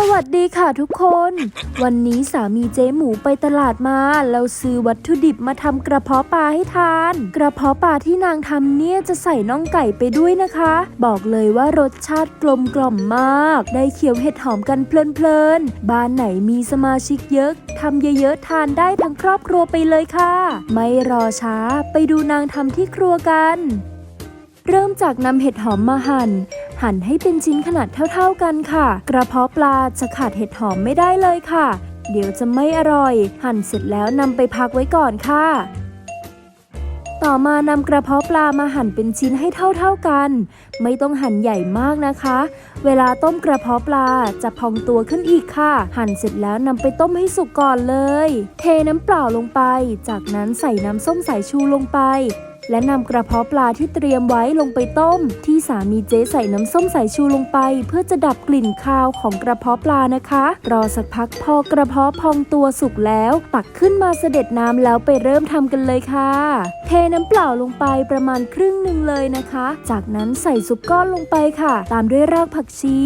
สวัสดีค่ะทุกคน วันนี้สามีเจ๊หมูไปตลาดมา เราซื้อวัตถุดิบมาทำกระเพาะปลาให้ทาน กระเพาะปลาที่นางทำเนี่ยจะใส่น่องไก่ไปด้วยนะคะ บอกเลยว่ารสชาติกลมกล่อมมาก ได้เคี้ยวเห็ดหอมกันเพลินๆ บ้านไหนมีสมาชิกเยอะทำเยอะๆทานได้ทั้งครอบครัวไปเลยค่ะ ไม่รอช้าไปดูนางทำที่ครัวกัน เริ่มจากนำเห็ดหอมมาหั่น หั่นให้เป็นชิ้นขนาดเท่าๆกันค่ะ กระเพาะปลาจะขาดเห็ดหอมไม่ได้เลยค่ะ เดี๋ยวจะไม่อร่อย หั่นเสร็จแล้วนำไปพักไว้ก่อนค่ะ ต่อมานำกระเพาะปลามาหั่นเป็นชิ้นให้เท่าๆกัน ไม่ต้องหั่นใหญ่มากนะคะ เวลาต้มกระเพาะปลาจะพองตัวขึ้นอีกค่ะ หั่นเสร็จแล้วนำไปต้มให้สุกก่อนเลย เทน้ำเปล่าลงไป จากนั้นใส่น้ำส้มสายชูลงไป และนำกระเพาะปลาที่เตรียมไว้ลงไปต้ม ที่สามีเจ๊ใส่น้ำส้มสายชูลงไป เพื่อจะดับกลิ่นคาวของกระเพาะปลานะคะ รอสักพักพอกระเพาะพองตัวสุกแล้ว ตักขึ้นมาเสด็จน้ำแล้วไปเริ่มทำกันเลยค่ะ เทน้ำเปล่าลงไปประมาณครึ่งหนึ่งเลยนะคะ จากนั้นใส่ซุปก้อนลงไปค่ะ ตามด้วยรากผักชี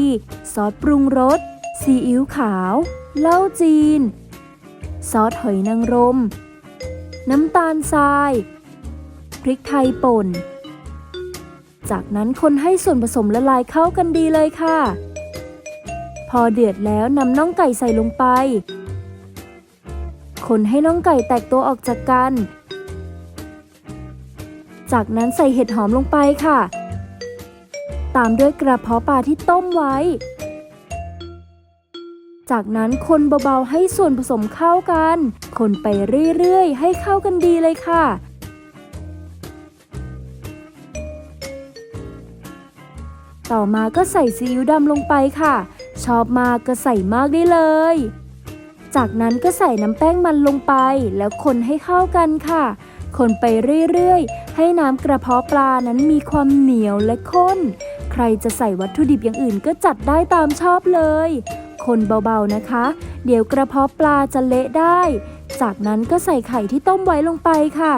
ซอสปรุงรสซีอิ๊วขาว เหล้าจีน ซอสหอยนางรม น้ำตาลทราย พริกไทยป่น จากนั้นคนให้ส่วนผสมละลายเข้ากันดีเลยค่ะ พอเดือดแล้วนำน่องไก่ใส่ลงไป คนให้น่องไก่แตกตัวออกจากกัน จากนั้นใส่เห็ดหอมลงไปค่ะ ตามด้วยกระเพาะปลาที่ต้มไว้ จากนั้นคนเบาๆให้ส่วนผสมเข้ากัน คนไปเรื่อยๆ ให้เข้ากันดีเลยค่ะ ต่อมาก็ใส่ซีอิ๊วดำลงไปค่ะ ชอบมากก็ใส่มากได้เลย จากนั้นก็ใส่น้ำแป้งมันลงไป แล้วคนให้เข้ากันค่ะ คนไปเรื่อยๆ ให้น้ำกระเพาะปลานั้นมีความเหนียวและข้น ใครจะใส่วัตถุดิบอย่างอื่นก็จัดได้ตามชอบเลย คนเบาๆนะคะ เดี๋ยวกระเพาะปลาจะเละได้ จากนั้นก็ใส่ไข่ที่ต้มไว้ลงไปค่ะ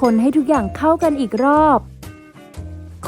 คนให้ทุกอย่างเข้ากันอีกรอบ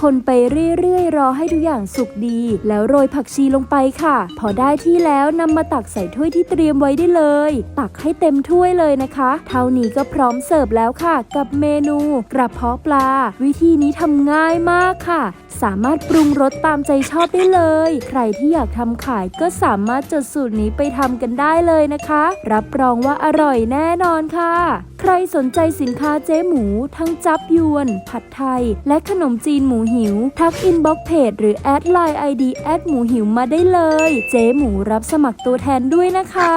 คนไปเรื่อยๆ รอให้ทุกอย่างสุกดี แล้วโรยผักชีลงไปค่ะ พอได้ที่แล้วนำมาตักใส่ถ้วยที่เตรียมไว้ได้เลย ตักให้เต็มถ้วยเลยนะคะ เท่านี้ก็พร้อมเสิร์ฟแล้วค่ะ กับเมนู กระเพาะปลา วิธีนี้ทำง่ายมากค่ะ สามารถปรุงรสตามใจชอบได้เลย ใครที่อยากทำขายก็สามารถจดสูตรนี้ไปทำกันได้เลยนะคะ รับรองว่าอร่อยแน่นอนค่ะ ใครสนใจสินค้าเจ๊หมู ทั้งจับยวน ผัดไทย และขนมจีนหมูหิว ทักอินบ็อกเพจหรือแอดไลน์ไอดีแอดหมูหิวมาได้เลย เจ๊หมูรับสมัครตัวแทนด้วยนะคะ